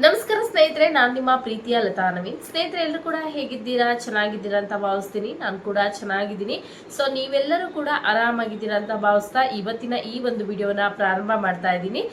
ನಮಸ್ಕಾರ ಸ್ನೇಹಿತರೆ, ನಾನು ನಿಮ್ಮ ಪ್ರೀತಿಯ ಲತಾ ನವೀನ್. ಸ್ನೇಹಿತರೆ, ಎಲ್ಲರೂ ಕೂಡ ಹೇಗಿದ್ದೀರಾ? ಚೆನ್ನಾಗಿದ್ದೀರಾ ಅಂತ ಭಾವಿಸ್ತೀನಿ. ನಾನು ಕೂಡ ಚೆನ್ನಾಗಿದ್ದೀನಿ. ಸೊ ನೀವೆಲ್ಲರೂ ಕೂಡ ಆರಾಮಾಗಿದ್ದೀರಾ ಅಂತ ಭಾವಿಸ್ತಾ ಇವತ್ತಿನ ಈ ಒಂದು ವಿಡಿಯೋನ ಪ್ರಾರಂಭ ಮಾಡ್ತಾ ಇದ್ದೀನಿ.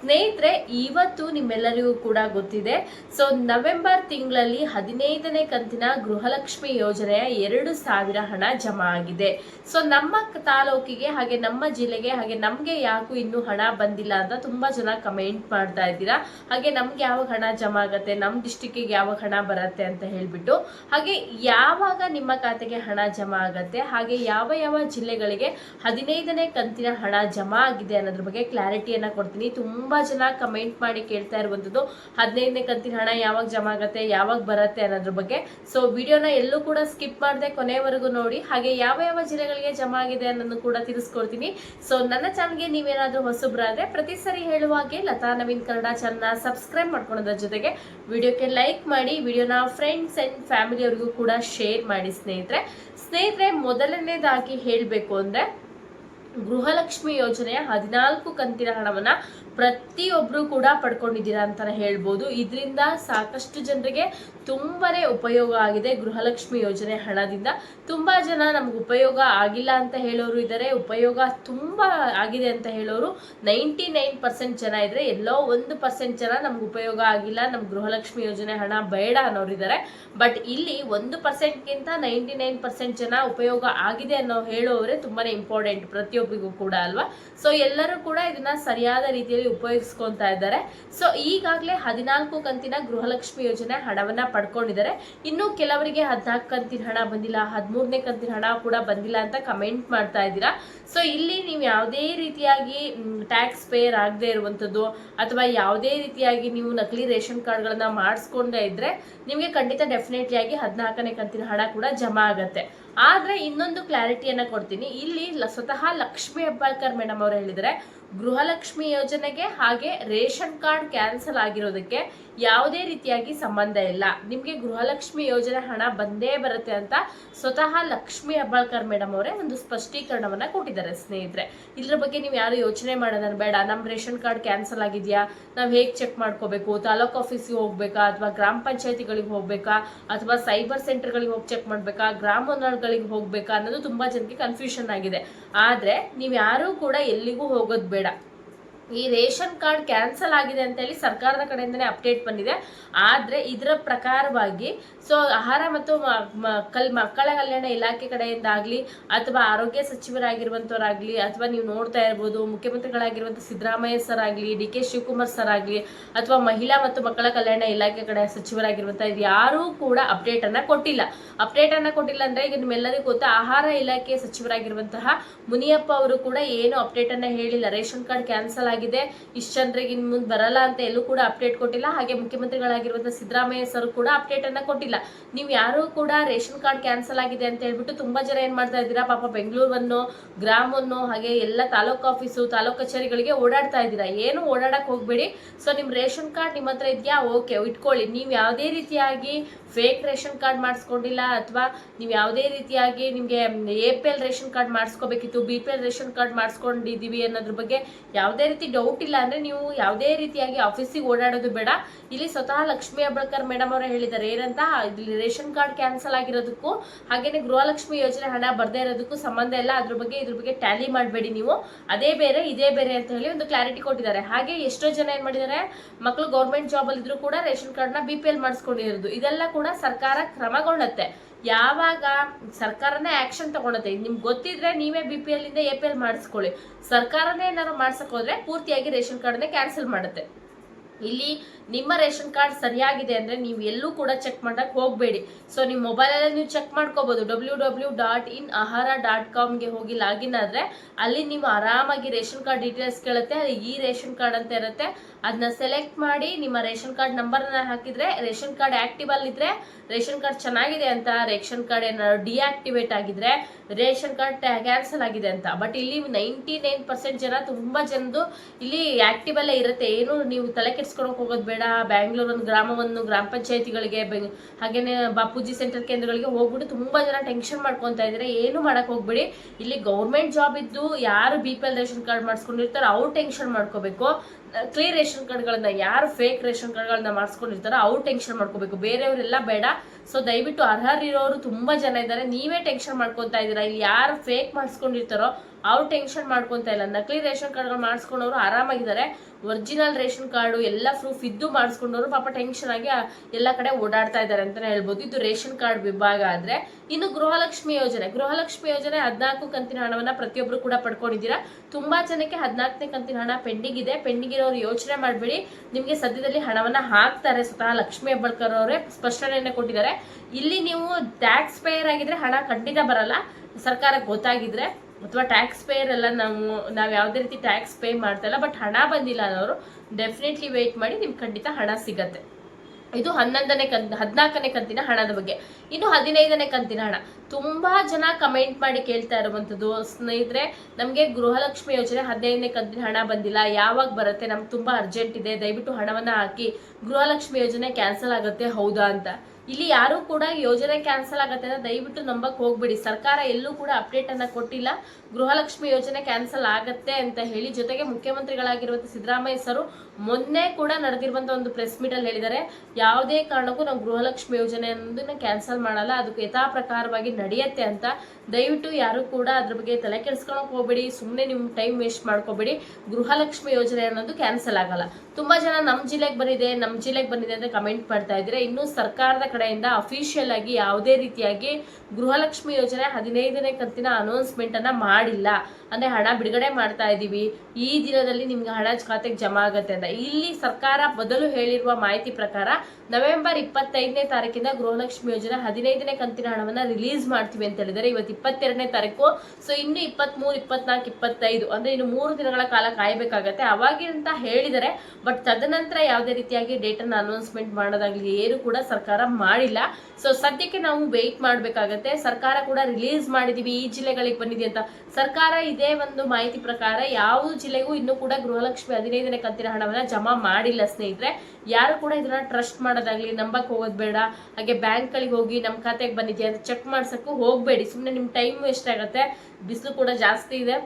ಸ್ನೇಹಿತರೆ, ಇವತ್ತು ನಿಮ್ಮೆಲ್ಲರಿಗೂ ಕೂಡ ಗೊತ್ತಿದೆ. ಸೊ ನವೆಂಬರ್ ತಿಂಗಳಲ್ಲಿ ಹದಿನೈದನೇ ಕಂತಿನ ಗೃಹಲಕ್ಷ್ಮಿ ಯೋಜನೆಯ ಎರಡು ಸಾವಿರ ಹಣ ಜಮಾ ಆಗಿದೆ. ಸೊ ನಮ್ಮ ತಾಲೂಕಿಗೆ ಹಾಗೆ ನಮ್ಮ ಜಿಲ್ಲೆಗೆ ಹಾಗೆ ನಮಗೆ ಯಾಕೂ ಇನ್ನೂ ಹಣ ಬಂದಿಲ್ಲ ಅಂತ ತುಂಬಾ ಜನ ಕಮೆಂಟ್ ಮಾಡ್ತಾ ಇದ್ದೀರಾ. ಹಾಗೆ ನಮ್ಗೆ ಯಾವಾಗ ಹಣ ಜಮಾ ಆಗತ್ತೆ ನಮ್ಮ ಡಿಸ್ಟಿಕ್ಕಿಗೆ ಯಾವಾಗ ಹಣ ಬರತ್ತೆ ಅಂತ ಹೇಳ್ಬಿಟ್ಟು, ಹಾಗೆ ಯಾವಾಗ ನಿಮ್ಮ ಖಾತೆಗೆ ಹಣ ಜಮಾ ಆಗತ್ತೆ, ಹಾಗೆ ಯಾವ ಯಾವ ಜಿಲ್ಲೆಗಳಿಗೆ ಹದಿನೈದನೇ ಕಂತಿನ ಹಣ ಜಮಾ ಆಗಿದೆ ಅನ್ನೋದ್ರ ಬಗ್ಗೆ ಕ್ಲಾರಿಟಿಯನ್ನ ಕೊಡ್ತೀನಿ. ತುಂಬಾ ಜನ ಕಮೆಂಟ್ ಮಾಡಿ ಕೇಳ್ತಾ ಇರುವಂತದ್ದು, ಹದಿನೈದನೇ ಕಂತಿನ ಹಣ ಯಾವಾಗ ಜಮಾ ಆಗತ್ತೆ, ಯಾವಾಗ ಬರುತ್ತೆ ಅನ್ನೋದ್ರ ಬಗ್ಗೆ. ಸೊ ವಿಡಿಯೋನ ಎಲ್ಲೂ ಕೂಡ ಸ್ಕಿಪ್ ಮಾಡದೆ ಕೊನೆವರೆಗೂ ನೋಡಿ, ಹಾಗೆ ಯಾವ ಯಾವ ಜಿಲ್ಲೆಗಳಿಗೆ ಜಮಾ ಆಗಿದೆ ಅನ್ನೋದನ್ನು ಕೂಡ ತಿಳಿಸ್ಕೊಡ್ತೀನಿ. ಸೊ ನನ್ನ ಚಾನಲ್ಗೆ ನೀವೇನಾದ್ರೂ ಹೊಸಬ್ರಾದ್ರೆ, ಪ್ರತಿ ಸರಿ ಹೇಳುವಾಗೆ ಲತಾ ನವೀನ್ ಕನ್ನಡ ಚಾನಲ್ನ ಸಬ್ಸ್ಕ್ರೈಬ್ ಮಾಡ್ಕೊಳ್ಳೋದ್ರ ಜೊತೆಗೆ ವಿಡಿಯೋಕ್ಕೆ ಲೈಕ್ ಮಾಡಿ, ವಿಡಿಯೋನ ಫ್ರೆಂಡ್ಸ್ ಆ್ಯಂಡ್ ಫ್ಯಾಮಿಲಿಯವ್ರಿಗೂ ಕೂಡ ಶೇರ್ ಮಾಡಿ ಸ್ನೇಹಿತರೆ. ಸ್ನೇಹಿತರೆ, ಮೊದಲನೇದಾಗಿ ಹೇಳಬೇಕು ಅಂದ್ರೆ ಗೃಹಲಕ್ಷ್ಮಿ ಯೋಜನೆಯ ಹದಿನಾಲ್ಕು ಕಂತಿನ ಹಣವನ್ನ ಪ್ರತಿಯೊಬ್ಬರು ಕೂಡ ಪಡ್ಕೊಂಡಿದ್ದೀರಾ ಅಂತಾನೆ ಹೇಳ್ಬೋದು. ಇದರಿಂದ ಸಾಕಷ್ಟು ಜನರಿಗೆ ತುಂಬಾ ಉಪಯೋಗ ಆಗಿದೆ ಗೃಹಲಕ್ಷ್ಮಿ ಯೋಜನೆ ಹಣದಿಂದ. ತುಂಬಾ ಜನ ನಮ್ಗೆ ಉಪಯೋಗ ಆಗಿಲ್ಲ ಅಂತ ಹೇಳೋರು ಇದ್ದಾರೆ ಉಪಯೋಗ ತುಂಬಾ ಆಗಿದೆ ಅಂತ ಹೇಳೋರು. ನೈಂಟಿ ನೈನ್ ಪರ್ಸೆಂಟ್ ಜನ ಇದ್ರೆ ಎಲ್ಲೋ ಒಂದು ಪರ್ಸೆಂಟ್ ಜನ ನಮ್ಗೆ ಉಪಯೋಗ ಆಗಿಲ್ಲ ನಮ್ಮ ಗೃಹಲಕ್ಷ್ಮಿ ಯೋಜನೆ ಹಣ ಬೇಡ ಅನ್ನೋರು ಇದ್ದಾರೆ ಬಟ್ ಇಲ್ಲಿ ಒಂದು ಪರ್ಸೆಂಟ್ಗಿಂತ ನೈಂಟಿ ನೈನ್ ಪರ್ಸೆಂಟ್ ಜನ ಉಪಯೋಗ ಆಗಿದೆ ಅನ್ನೋ ಹೇಳೋರೆ ತುಂಬಾನೇ ಇಂಪಾರ್ಟೆಂಟ್ ಪ್ರತಿಯೊಬ್ಬರಿಗೂ ಕೂಡ ಅಲ್ವಾ? ಸೊ ಎಲ್ಲರೂ ಕೂಡ ಇದನ್ನ ಸರಿಯಾದ ರೀತಿಯಲ್ಲಿ ಉಪಯೋಗಿಸ್ಕೊಂತಾ ಇದ್ದಾರೆ. ಸೊ ಈಗಾಗಲೇ ಹದಿನಾಲ್ಕು ಕಂತಿನ ಗೃಹಲಕ್ಷ್ಮಿ ಯೋಜನೆ ಹಣವನ್ನ ಪಡ್ಕೊಂಡಿದ್ದಾರೆ. ಇನ್ನು ಕೆಲವರಿಗೆ ಹದಿನಾಲ್ಕು ಕಂತಿನ ಹಣ ಬಂದಿಲ್ಲ, ಹದಿಮೂರನೇ ಕಂತಿನ ಹಣ ಕೂಡ ಬಂದಿಲ್ಲ ಅಂತ ಕಮೆಂಟ್ ಮಾಡ್ತಾ ಇದ್ದೀರಾ? ಸೊ ಇಲ್ಲಿ ನೀವು ಯಾವುದೇ ರೀತಿಯಾಗಿ ಟ್ಯಾಕ್ಸ್ ಪೇಯರ್ ಆಗದೆ ಇರುವಂಥದ್ದು ಅಥವಾ ಯಾವುದೇ ರೀತಿಯಾಗಿ ನೀವು ನಕಲಿ ರೇಷನ್ ಕಾರ್ಡ್ಗಳನ್ನ ಮಾಡಿಸ್ಕೊಂಡೇ ಇದ್ರೆ ನಿಮಗೆ ಖಂಡಿತ ಡೆಫಿನೆಟ್ಲಿ ಆಗಿ ಹದಿನಾಲ್ಕನೇ ಕಂತಿನ ಹಣ ಕೂಡ ಜಮಾ ಆಗತ್ತೆ. ಆದ್ರೆ ಇನ್ನೊಂದು ಕ್ಲಾರಿಟಿಯನ್ನ ಕೊಡ್ತೀನಿ. ಇಲ್ಲಿ ಸ್ವತಃ ಲಕ್ಷ್ಮಿ ಹೆಬ್ಬಾಳ್ಕರ್ ಮೇಡಮ್ ಅವರು ಹೇಳಿದರೆ ಗೃಹಲಕ್ಷ್ಮಿ ಯೋಜನೆಗೆ ಹಾಗೆ ರೇಷನ್ ಕಾರ್ಡ್ ಕ್ಯಾನ್ಸಲ್ ಆಗಿರೋದಕ್ಕೆ ಯಾವುದೇ ರೀತಿಯಾಗಿ ಸಂಬಂಧ ಇಲ್ಲ. ನಿಮಗೆ ಗೃಹಲಕ್ಷ್ಮಿ ಯೋಜನೆ ಹಣ ಬಂದೇ ಬರುತ್ತೆ ಅಂತ ಸ್ವತಃ ಲಕ್ಷ್ಮಿ ಹೆಬ್ಬಾಳ್ಕರ್ ಮೇಡಮ್ ಅವರೇ ಒಂದು ಸ್ಪಷ್ಟೀಕರಣವನ್ನು ಕೊಟ್ಟಿದ್ದಾರೆ ಸ್ನೇಹಿತರೆ. ಇದ್ರ ಬಗ್ಗೆ ನೀವು ಯಾರು ಯೋಚನೆ ಮಾಡೋದನ್ನು ಬೇಡ. ನಮ್ಮ ರೇಷನ್ ಕಾರ್ಡ್ ಕ್ಯಾನ್ಸಲ್ ಆಗಿದೆಯಾ? ನಾವು ಹೇಗೆ ಚೆಕ್ ಮಾಡ್ಕೋಬೇಕು? ತಾಲೂಕ್ ಆಫೀಸಿಗೆ ಹೋಗ್ಬೇಕಾ? ಅಥವಾ ಗ್ರಾಮ ಪಂಚಾಯತಿಗಳಿಗೆ ಹೋಗ್ಬೇಕಾ? ಅಥವಾ ಸೈಬರ್ ಸೆಂಟರ್ಗಳಿಗೆ ಹೋಗಿ ಚೆಕ್ ಮಾಡಬೇಕಾ? ಗ್ರಾಮ ಹೊಂದಾಳ್ಗಳಿಗೆ ಹೋಗ್ಬೇಕಾ? ಅನ್ನೋದು ತುಂಬಾ ಜನಕ್ಕೆ ಕನ್ಫ್ಯೂಷನ್ ಆಗಿದೆ. ಆದ್ರೆ ನೀವು ಯಾರೂ ಕೂಡ ಎಲ್ಲಿಗೂ ಹೋಗೋದು ಬೇಡ. ಈ ರೇಷನ್ ಕಾರ್ಡ್ ಕ್ಯಾನ್ಸಲ್ ಆಗಿದೆ ಅಂತ ಹೇಳಿ ಸರ್ಕಾರದ ಕಡೆಯಿಂದನೇ ಅಪ್ಡೇಟ್ ಬಂದಿದೆ. ಆದ್ರೆ ಇದರ ಪ್ರಕಾರವಾಗಿ, ಸೊ ಆಹಾರ ಮತ್ತು ಕಲ್, ಮಕ್ಕಳ ಕಲ್ಯಾಣ ಇಲಾಖೆ ಕಡೆಯಿಂದ ಆಗ್ಲಿ ಅಥವಾ ಆರೋಗ್ಯ ಸಚಿವರಾಗಿರುವಂತವರಾಗ್ಲಿ ಅಥವಾ ನೀವು ನೋಡ್ತಾ ಇರ್ಬೋದು, ಮುಖ್ಯಮಂತ್ರಿಗಳಾಗಿರುವಂತ ಸಿದ್ದರಾಮಯ್ಯ ಸರ್ ಆಗಲಿ ಡಿ ಕೆ ಶಿವಕುಮಾರ್ ಸರ್ ಆಗಲಿ ಅಥವಾ ಮಹಿಳಾ ಮತ್ತು ಮಕ್ಕಳ ಕಲ್ಯಾಣ ಇಲಾಖೆ ಕಡೆ ಸಚಿವರಾಗಿರುವಂತ ಯಾರೂ ಕೂಡ ಅಪ್ಡೇಟ್ ಅನ್ನ ಕೊಟ್ಟಿಲ್ಲ. ಅಪ್ಡೇಟ್ ಅನ್ನ ಕೊಟ್ಟಿಲ್ಲ ಅಂದ್ರೆ ಈಗ ನಿಮ್ಮೆಲ್ಲರಿಗೂ ಗೊತ್ತಾ, ಆಹಾರ ಇಲಾಖೆ ಸಚಿವರಾಗಿರುವಂತಹ ಮುನಿಯಪ್ಪ ಅವರು ಕೂಡ ಏನು ಅಪ್ಡೇಟ್ ಅನ್ನ ಹೇಳಿಲ್ಲ. ರೇಷನ್ ಕಾರ್ಡ್ ಕ್ಯಾನ್ಸಲ್ ಆಗಿದೆ. ಇಷ್ಟು ಜನರಿಗೆ ಇನ್ ಮುಂದೆ ಬರಲ್ಲ ಅಂತ ಎಲ್ಲೂ ಕೂಡ ಅಪ್ಡೇಟ್ ಕೊಟ್ಟಿಲ್ಲ. ಹಾಗೆ ಮುಖ್ಯಮಂತ್ರಿಗಳಾಗಿರುವಂತಹ ಸಿದ್ದರಾಮಯ್ಯ ಸರ್ ಕೂಡ ಅಪ್ಡೇಟ್ ಅನ್ನ ಕೊಟ್ಟಿಲ್ಲ. ನೀವು ಯಾರು ಕೂಡ ರೇಷನ್ ಕಾರ್ಡ್ ಕ್ಯಾನ್ಸಲ್ ಆಗಿದೆ ಅಂತ ಹೇಳ್ಬಿಟ್ಟು ತುಂಬಾ ಜನ ಏನ್ ಮಾಡ್ತಾ ಇದ್ದೀರಾ? ಪಾಪ ಬೆಂಗಳೂರನ್ನು, ಗ್ರಾಮವನ್ನು, ಹಾಗೆ ಎಲ್ಲ ತಾಲೂಕು ಆಫೀಸು ತಾಲೂಕು ಕಚೇರಿಗಳಿಗೆ ಓಡಾಡ್ತಾ ಇದ್ದೀರಾ? ಏನು ಓಡಾಡಕ್ ಹೋಗ್ಬೇಡಿ. ಸೊ ನಿಮ್ ರೇಷನ್ ಕಾರ್ಡ್ ನಿಮ್ಮ ಹತ್ರ ಇದೆಯಾ? ಓಕೆ ಇಟ್ಕೊಳ್ಳಿ. ನೀವು ಯಾವುದೇ ರೀತಿಯಾಗಿ ಫೇಕ್ ರೇಷನ್ ಕಾರ್ಡ್ ಮಾಡಿಸ್ಕೊಂಡಿಲ್ಲ ಅಥವಾ ನೀವು ಯಾವುದೇ ರೀತಿಯಾಗಿ ನಿಮಗೆ A P L ration card ಮಾಡಿಸ್ಕೋಬೇಕಿತ್ತು B P L ration card ಮಾಡಿಸ್ಕೊಂಡಿದ್ದೀವಿ ಅನ್ನೋದ್ರ ಬಗ್ಗೆ ಯಾವುದೇ ರೀತಿ ಡೌಟ್ ಇಲ್ಲ ಅಂದ್ರೆ ನೀವು ಯಾವುದೇ ರೀತಿಯಾಗಿ ಆಫೀಸಿಗೆ ಓಡಾಡೋದು ಬೇಡ. ಇಲ್ಲಿ ಸ್ವತಃ ಲಕ್ಷ್ಮಿ ಅಬಳ್ಕರ್ ಮೇಡಮ್ ಅವರು ಹೇಳಿದ್ದಾರೆ. ಏನಂತ ಇಲ್ಲಿ ರೇಷನ್ ಕಾರ್ಡ್ ಕ್ಯಾನ್ಸಲ್ ಆಗಿರೋದಕ್ಕೂ ಹಾಗೇನೆ ಗೃಹಲಕ್ಷ್ಮಿ ಯೋಜನೆ ಹಣ ಬರದೇ ಇರೋದಕ್ಕೂ ಸಂಬಂಧ ಇಲ್ಲ. ಅದ್ರ ಬಗ್ಗೆ, ಇದ್ರ ಬಗ್ಗೆ ಟ್ಯಾಲಿ ಮಾಡಬೇಡಿ ನೀವು. ಅದೇ ಬೇರೆ, ಇದೇ ಬೇರೆ ಅಂತ ಹೇಳಿ ಒಂದು ಕ್ಲಾರಿಟಿ ಕೊಟ್ಟಿದ್ದಾರೆ. ಹಾಗೆ ಎಷ್ಟೋ ಜನ ಏನ್ ಮಾಡಿದ್ದಾರೆ? ಮಕ್ಕಳು ಗೌರ್ಮೆಂಟ್ ಜಾಬ್ ಅಲ್ಲಿ ಇದ್ರು ಕೂಡ ರೇಷನ್ ಕಾರ್ಡ್ನ ಬಿ ಪಿ ಎಲ್ ಮಾಡಿಸ್ಕೊಂಡಿರೋದು. ಇದೆಲ್ಲ ಕೂಡ ಸರ್ಕಾರ ಕ್ರಮಗೊಳ್ಳುತ್ತೆ. ಯಾವಾಗ ಸರ್ಕಾರನೇ ಆಕ್ಷನ್ ತಗೊಳತ್ತೆ ನಿಮ್ಗೆ ಗೊತ್ತಿದ್ರೆ ನೀವೇ ಬಿ ಪಿ ಎಲ್ ಇಂದ ಎ ಪಿ ಎಲ್ ಮಾಡಿಸ್ಕೊಳ್ಳಿ. ಸರ್ಕಾರನೇ ಏನಾದ್ರು ಮಾಡ್ಸಕ್ ಹೋದ್ರೆ ಪೂರ್ತಿಯಾಗಿ ರೇಷನ್ ಕಾರ್ಡ್ನೇ ಕ್ಯಾನ್ಸಲ್ ಮಾಡುತ್ತೆ. ಇಲ್ಲಿ ನಿಮ್ಮ ರೇಷನ್ ಕಾರ್ಡ್ ಸರಿಯಾಗಿದೆ ಅಂದ್ರೆ ನೀವು ಎಲ್ಲೂ ಕೂಡ ಚೆಕ್ ಮಾಡಕ್ ಹೋಗಬೇಡಿ. ಸೊ ನಿಮ್ಮ ಮೊಬೈಲಲ್ಲೇ ನೀವು ಚೆಕ್ ಮಾಡ್ಕೋಬಹುದು ಡಬ್ಲ್ಯೂ ಡಬ್ಲ್ಯೂ ಡಾಟ್ ಇನ್ ಆಹಾರ ಡಾಟ್ ಕಾಮ್ಗೆ ಹೋಗಿ ಲಾಗಿನ್ ಆದ್ರೆ ಅಲ್ಲಿ ನೀವು ಆರಾಮಾಗಿ ರೇಷನ್ ಕಾರ್ಡ್ ಡೀಟೇಲ್ಸ್ ಕೇಳುತ್ತೆ. ಈ ರೇಷನ್ ಕಾರ್ಡ್ ಅಂತ ಇರುತ್ತೆ. ಅದನ್ನ ಸೆಲೆಕ್ಟ್ ಮಾಡಿ ನಿಮ್ಮ ರೇಷನ್ ಕಾರ್ಡ್ ನಂಬರ್ನ ಹಾಕಿದ್ರೆ, ರೇಷನ್ ಕಾರ್ಡ್ ಆಕ್ಟಿವ್ ಅಲ್ಲಿದ್ರೆ ರೇಷನ್ ಕಾರ್ಡ್ ಚೆನ್ನಾಗಿದೆ ಅಂತ ರೇಷನ್ ಕಾರ್ಡ್ ಏನಾದ್ರು ಡಿಆಕ್ಟಿವೇಟ್ ಆಗಿದ್ರೆ, ರೇಷನ್ ಕಾರ್ಡ್ ಕ್ಯಾನ್ಸಲ್ ಆಗಿದೆ ಅಂತ. ಬಟ್ ಇಲ್ಲಿ ನೈಂಟಿ ನೈನ್ ಪರ್ಸೆಂಟ್ ಜನ ತುಂಬಾ ಜನದು ಇಲ್ಲಿ ಆಕ್ಟಿವ್ ಅಲ್ಲೇ ಇರುತ್ತೆ. ಏನು ನೀವು ತಲೆ ಕೆಡ್ಸ್ಕೊಳಕ್ ಹೋಗೋದು ಬೇಡ. ಬ್ಯಾಂಗ್ಳೂರ್ ಒಂದು ಗ್ರಾಮವನ್ನು, ಗ್ರಾಮ ಪಂಚಾಯತಿಗಳಿಗೆ ಬೆಂಗ್ ಹಾಗೇನೆ ಬಾಪೂಜಿ ಸೆಂಟರ್ ಕೇಂದ್ರಗಳಿಗೆ ಹೋಗ್ಬಿಟ್ಟು ತುಂಬಾ ಜನ ಟೆನ್ಷನ್ ಮಾಡ್ಕೊತಾ ಇದ್ದಾರೆ ಏನು ಮಾಡಕ್ ಹೋಗ್ಬೇಡಿ. ಇಲ್ಲಿ ಗೌರ್ಮೆಂಟ್ ಜಾಬ್ ಇದ್ದು ಯಾರು ಬಿ ರೇಷನ್ ಕಾರ್ಡ್ ಮಾಡಿಸ್ಕೊಂಡಿರ್ತಾರೋ ಅವ್ರು ಟೆನ್ಷನ್ ಮಾಡ್ಕೋಬೇಕು. ಕ್ಲಿಯರ್ ರೇಷನ್ ಕಾರ್ಡ್ಗಳನ್ನ ಯಾರು ಫೇಕ್ ರೇಷನ್ ಕಾರ್ಡ್ಗಳನ್ನ ಮಾಡಿಸ್ಕೊಂಡಿರ್ತಾರೋ ಅವ್ರು ಟೆನ್ಷನ್ ಮಾಡ್ಕೋಬೇಕು. ಬೇರೆಯವರೆಲ್ಲ ಬೇಡ. ಸೊ ದಯವಿಟ್ಟು ಅರ್ಹರಿರೋರು ತುಂಬ ಜನ ಇದ್ದಾರೆ. ನೀವೇ ಟೆನ್ಷನ್ ಮಾಡ್ಕೊತಾ ಇದ್ದೀರಾ? ಇಲ್ಲಿ ಯಾರು ಫೇಕ್ ಮಾಡಿಸ್ಕೊಂಡಿರ್ತಾರೋ, ಅವ್ರು ಟೆನ್ಷನ್ ಮಾಡ್ಕೊತಾ ಇಲ್ಲ. ನಕಲಿ ರೇಷನ್ ಕಾರ್ಡ್ಗಳು ಮಾಡಿಸ್ಕೊಂಡವ್ರು ಆರಾಮಾಗಿದ್ದಾರೆ. ಒರಿಜಿನಲ್ ರೇಷನ್ ಕಾರ್ಡು ಎಲ್ಲ ಪ್ರೂಫ್ ಇದ್ದು ಮಾಡಿಸ್ಕೊಂಡವರು ಪಾಪ ಟೆನ್ಷನ್ ಆಗಿ ಎಲ್ಲ ಕಡೆ ಓಡಾಡ್ತಾ ಇದ್ದಾರೆ ಅಂತಲೇ ಹೇಳ್ಬೋದು. ಇದು ರೇಷನ್ ಕಾರ್ಡ್ ವಿಭಾಗ ಆದರೆ, ಇನ್ನು ಗೃಹಲಕ್ಷ್ಮಿ ಯೋಜನೆ. ಗೃಹಲಕ್ಷ್ಮಿ ಯೋಜನೆ ಹದಿನಾಲ್ಕು ಕಂತಿನ ಹಣವನ್ನು ಪ್ರತಿಯೊಬ್ಬರು ಕೂಡ ಪಡ್ಕೊಂಡಿದ್ದೀರಾ? ತುಂಬ ಜನಕ್ಕೆ ಹದಿನಾಲ್ಕನೇ ಕಂತಿನ ಹಣ ಪೆಂಡಿಂಗ್ ಇದೆ ಪೆಂಡಿಂಗ್ ಇರೋರು ಯೋಚನೆ ಮಾಡಬೇಡಿ. ನಿಮಗೆ ಸದ್ಯದಲ್ಲಿ ಹಣವನ್ನು ಹಾಕ್ತಾರೆ ಸ್ವತಃ ಲಕ್ಷ್ಮಿ ಹೆಬ್ಬಳ್ಕರ್ ಅವರೇ. ಸ್ಪಷ್ಟನೆಯನ್ನು ಕೊಟ್ಟಿದ್ದಾರೆ. ಇಲ್ಲಿ ನೀವು ಟ್ಯಾಕ್ಸ್ ಪೇಯರ್ ಆಗಿದ್ರೆ ಹಣ ಖಂಡಿತ ಬರಲ್ಲ. ಸರ್ಕಾರಕ್ಕೆ ಗೊತ್ತಾಗಿದ್ರೆ ಅಥವಾ ಟ್ಯಾಕ್ಸ್ ಪೇಯರ್ ಎಲ್ಲ ನಾವು ನಾವು ಯಾವುದೇ ರೀತಿ ಟ್ಯಾಕ್ಸ್ ಪೇ ಮಾಡ್ತಾ ಇಲ್ಲ ಬಟ್ ಹಣ ಬಂದಿಲ್ಲ ಅನ್ನೋರು ಡೆಫಿನೆಟ್ಲಿ ವೆಯ್ಟ್ ಮಾಡಿ ನಿಮ್ಗೆ ಖಂಡಿತ ಹಣ ಸಿಗತ್ತೆ. ಇದು ಹನ್ನೊಂದನೇ ಕಂತ್ ಹದಿನಾಲ್ಕನೇ ಕಂತಿನ ಹಣದ ಬಗ್ಗೆ. ಇನ್ನು ಹದಿನೈದನೇ ಕಂತಿನ ಹಣ. ತುಂಬಾ ಜನ ಕಮೆಂಟ್ ಮಾಡಿ ಕೇಳ್ತಾ ಇರುವಂಥದ್ದು ಸ್ನೇಹಿತರೆ, ನಮಗೆ ಗೃಹಲಕ್ಷ್ಮಿ ಯೋಜನೆ ಹದಿನೈದನೇ ಕಂತಿನ ಹಣ ಬಂದಿಲ್ಲ. ಯಾವಾಗ ಬರುತ್ತೆ? ನಮ್ಗೆ ತುಂಬಾ ಅರ್ಜೆಂಟ್ ಇದೆ. ದಯವಿಟ್ಟು ಹಣವನ್ನ ಹಾಕಿ ಗೃಹಲಕ್ಷ್ಮಿ ಯೋಜನೆ ಕ್ಯಾನ್ಸಲ್ ಆಗುತ್ತೆ, ಹೌದಾ ಅಂತ. ಇಲ್ಲಿ ಯಾರು ಕೂಡ ಯೋಜನೆ ಕ್ಯಾನ್ಸಲ್ ಆಗತ್ತೆ ಅಂತ ದಯವಿಟ್ಟು ನಂಬಕ್ ಹೋಗ್ಬಿಡಿ. ಸರ್ಕಾರ ಎಲ್ಲೂ ಕೂಡ ಅಪ್ಡೇಟ್ ಅನ್ನ ಕೊಟ್ಟಿಲ್ಲ. ಗೃಹಲಕ್ಷ್ಮಿ ಯೋಜನೆ ಕ್ಯಾನ್ಸಲ್ ಆಗತ್ತೆ ಅಂತ ಹೇಳಿ ಜೊತೆಗೆ ಮುಖ್ಯಮಂತ್ರಿಗಳಾಗಿರುವಂತ ಸಿದ್ದರಾಮಯ್ಯ ಸರು ಮೊನ್ನೆ ಕೂಡ ನಡೆದಿರುವಂತ ಒಂದು ಪ್ರೆಸ್ ಮೀಟ್ ಅಲ್ಲಿ ಹೇಳಿದ್ದಾರೆ. ಯಾವುದೇ ಕಾರಣಕ್ಕೂ ನಾವು ಗೃಹಲಕ್ಷ್ಮಿ ಯೋಜನೆ ಅನ್ನೋದನ್ನ ಕ್ಯಾನ್ಸಲ್ ಮಾಡಲ್ಲ. ಅದಕ್ಕೆ ಯಥಾ ಪ್ರಕಾರವಾಗಿ ನಡೆಯುತ್ತೆ ಅಂತ ದಯವಿಟ್ಟು ಯಾರು ಕೂಡ ಅದ್ರ ಬಗ್ಗೆ ತಲೆ ಕೆಡಿಸ್ಕೊಳಕ್ ಹೋಗ್ಬೇಡಿ. ಸುಮ್ಮನೆ ನಿಮ್ ಟೈಮ್ ವೇಸ್ಟ್ ಮಾಡ್ಕೋಬೇಡಿ. ಗೃಹಲಕ್ಷ್ಮಿ ಯೋಜನೆ ಅನ್ನೋದು ಕ್ಯಾನ್ಸಲ್ ಆಗಲ್ಲ. ತುಂಬಾ ಜನ ನಮ್ಮ ಜಿಲ್ಲೆಗೆ ಬಂದಿದೆ ನಮ್ಮ ಜಿಲ್ಲೆಗೆ ಬಂದಿದೆ ಅಂತ ಕಮೆಂಟ್ ಮಾಡ್ತಾ ಇದ್ರೆ ಇನ್ನು ಸರ್ಕಾರದ ಕಡೆಯಿಂದ ಅಫಿಷಿಯಲ್ ಆಗಿ ಯಾವುದೇ ರೀತಿಯಾಗಿ ಗೃಹಲಕ್ಷ್ಮಿ ಯೋಜನೆ ಹದಿನೈದನೇ ಕಂತಿನ ಅನೌನ್ಸ್ಮೆಂಟ್ ಅನ್ನ ಮಾಡಿಲ್ಲ. ಅಂದ್ರೆ ಹಣ ಬಿಡುಗಡೆ ಮಾಡ್ತಾ ಇದ್ದೀವಿ ಈ ದಿನದಲ್ಲಿ ನಿಮ್ಗೆ ಹಣ ಖಾತೆಗೆ ಜಮಾ ಆಗುತ್ತೆ ಅಂತ. ಇಲ್ಲಿ ಸರ್ಕಾರ ಮೊದಲು ಹೇಳಿರುವ ಮಾಹಿತಿ ಪ್ರಕಾರ ನವೆಂಬರ್ ಇಪ್ಪತ್ತೈದನೇ ತಾರೀಕಿಂದ ಗೃಹಲಕ್ಷ್ಮಿ ಯೋಜನೆ ಹದಿನೈದನೇ ಕಂತಿನ ಹಣವನ್ನ ರಿಲೀಸ್ ಮಾಡ್ತೀವಿ ಅಂತ ಹೇಳಿದರೆ ಇವತ್ತು ಇಪ್ಪತ್ತೆರಡನೇ ತಾರೀಕು. ಸೊ ಇನ್ನು ಇಪ್ಪತ್ತ್ಮೂರು ಇಪ್ಪತ್ನಾಲ್ಕು, ಇಪ್ಪತ್ತೈದು ಅಂದ್ರೆ ಇನ್ನು ಮೂರು ದಿನಗಳ ಕಾಲ ಕಾಯಬೇಕಾಗತ್ತೆ. ಅವಾಗಿಂತ ಹೇಳಿದರೆ ಬಟ್ ತದನಂತರ ಯಾವುದೇ ರೀತಿಯಾಗಿ ಡೇಟ್ ಅನ್ನ ಅನೌನ್ಸ್ಮೆಂಟ್ ಮಾಡೋದಾಗ್ಲಿ ಏನು ಕೂಡ ಸರ್ಕಾರ ಮಾಡಿಲ್ಲ. ಸೊ ಸದ್ಯಕ್ಕೆ ನಾವು ವೆಯ್ಟ್ ಮಾಡಬೇಕಾಗತ್ತೆ. ಸರ್ಕಾರ ಕೂಡ ರಿಲೀಸ್ ಮಾಡಿದೀವಿ, ಈ ಜಿಲ್ಲೆಗಳಿಗೆ ಬಂದಿದೆ ಅಂತ. ಸರ್ಕಾರ ಇದೇ ಒಂದು ಮಾಹಿತಿ ಪ್ರಕಾರ ಯಾವ ಜಿಲ್ಲೆಗೂ ಇನ್ನೂ ಕೂಡ ಗೃಹಲಕ್ಷ್ಮಿ ಹದಿನೈದನೇ ಕಂತಿನ ಹಣವನ್ನು ಜಮಾ ಮಾಡಿಲ್ಲ ಸ್ನೇಹಿತರೆ. ಯಾರು ಕೂಡ ಇದನ್ನ ಟ್ರಸ್ಟ್ ಮಾಡೋದಾಗ್ಲಿ, ನಂಬಕ್ ಹೋಗೋದು ಬೇಡ. ಹಾಗೆ ಬ್ಯಾಂಕ್ಗಳಿಗೆ ಹೋಗಿ ನಮ್ಮ ಖಾತೆಗೆ ಬಂದಿದೆಯಾ ಅಂತ ಚೆಕ್ ಮಾಡ್ಸೋಕ್ಕೂ ಹೋಗಬೇಡಿ. ಸುಮ್ಮನೆ ನಿಮ್ಮ ಟೈಮ್ ವೇಸ್ಟ್ ಆಗುತ್ತೆ. ಬಿಸಿಲು ಕೂಡ ಜಾಸ್ತಿ ಇದೆ.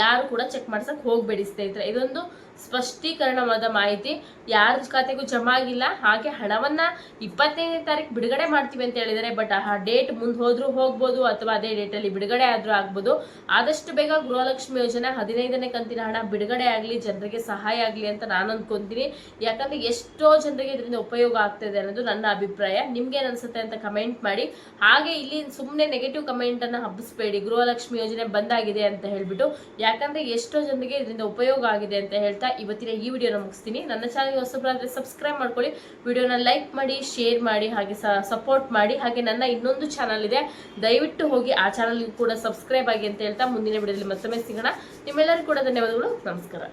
ಯಾರು ಕೂಡ ಚೆಕ್ ಮಾಡ್ಸಕ್ ಹೋಗ್ಬೇಡಿ ಸ್ನೇಹಿತರೆ. ಇದೊಂದು ಸ್ಪಷ್ಟೀಕರಣವಾದ ಮಾಹಿತಿ. ಯಾರ ಖಾತೆಗೂ ಜಮಾ ಆಗಿಲ್ಲ, ಹಾಗೆ ಹಣವನ್ನ ಇಪ್ಪತ್ತೈದನೇ ತಾರೀಕು ಬಿಡುಗಡೆ ಮಾಡ್ತೀವಿ ಅಂತ ಹೇಳಿದರೆ ಬಟ್ ಆ ಡೇಟ್ ಮುಂದೆ ಹೋದ್ರೂ ಹೋಗ್ಬೋದು, ಅಥವಾ ಅದೇ ಡೇಟಲ್ಲಿ ಬಿಡುಗಡೆ ಆದ್ರೂ ಆಗ್ಬೋದು. ಆದಷ್ಟು ಬೇಗ ಗೃಹಲಕ್ಷ್ಮಿ ಯೋಜನೆ ಹದಿನೈದನೇ ಕಂತಿನ ಹಣ ಬಿಡುಗಡೆ ಆಗಲಿ, ಜನರಿಗೆ ಸಹಾಯ ಆಗಲಿ ಅಂತ ನಾನು ಅಂದ್ಕೊಂತೀನಿ ಯಾಕಂದ್ರೆ ಎಷ್ಟೋ ಜನರಿಗೆ ಇದರಿಂದ ಉಪಯೋಗ ಆಗ್ತಿದೆ ಅನ್ನೋದು ನನ್ನ ಅಭಿಪ್ರಾಯ. ನಿಮ್ಗೆ ಅನ್ಸುತ್ತೆ ಅಂತ ಕಮೆಂಟ್ ಮಾಡಿ. ಹಾಗೆ ಇಲ್ಲಿ ಸುಮ್ಮನೆ ನೆಗೆಟಿವ್ ಕಮೆಂಟ್ ಅನ್ನ ಹಬ್ಬಿಸ್ಬೇಡಿ. ಗೃಹಲಕ್ಷ್ಮಿ ಯೋಜನೆ ಬಂದಾಗಿದೆ ಅಂತ ಹೇಳ್ಬಿಟ್ಟು ಯಾಕಂದ್ರೆ ಎಷ್ಟೋ ಜನರಿಗೆ ಇದರಿಂದ ಉಪಯೋಗ ಆಗಿದೆ ಅಂತ ಹೇಳ್ತಾ ಇವತ್ತಿನ ಈ ವಿಡಿಯೋನ ಮುಗಿಸ್ತೀನಿ. ನನ್ನ ಚಾನಲ್ಗೆ ಹೊಸಬ್ರಾದ್ರೆ ಸಬ್ಸ್ಕ್ರೈಬ್ ಮಾಡ್ಕೊಳ್ಳಿ. ವಿಡಿಯೋನ ಲೈಕ್ ಮಾಡಿ ಶೇರ್ ಮಾಡಿ, ಹಾಗೆ ಸಪೋರ್ಟ್ ಮಾಡಿ. ಹಾಗೆ ನನ್ನ ಇನ್ನೊಂದು ಚಾನಲ್ ಇದೆ. ದಯವಿಟ್ಟು ಹೋಗಿ ಆ ಚಾನಲ್ಗೂ ಕೂಡ ಸಬ್ಸ್ಕ್ರೈಬ್ ಆಗಿ ಅಂತ ಹೇಳ್ತಾ ಮುಂದಿನ ವಿಡಿಯೋದಲ್ಲಿ ಮತ್ತೊಮ್ಮೆ ಸಿಗೋಣ. ನಿಮ್ಮೆಲ್ಲರಿಗೂ ಕೂಡ ಧನ್ಯವಾದಗಳು. ನಮಸ್ಕಾರ.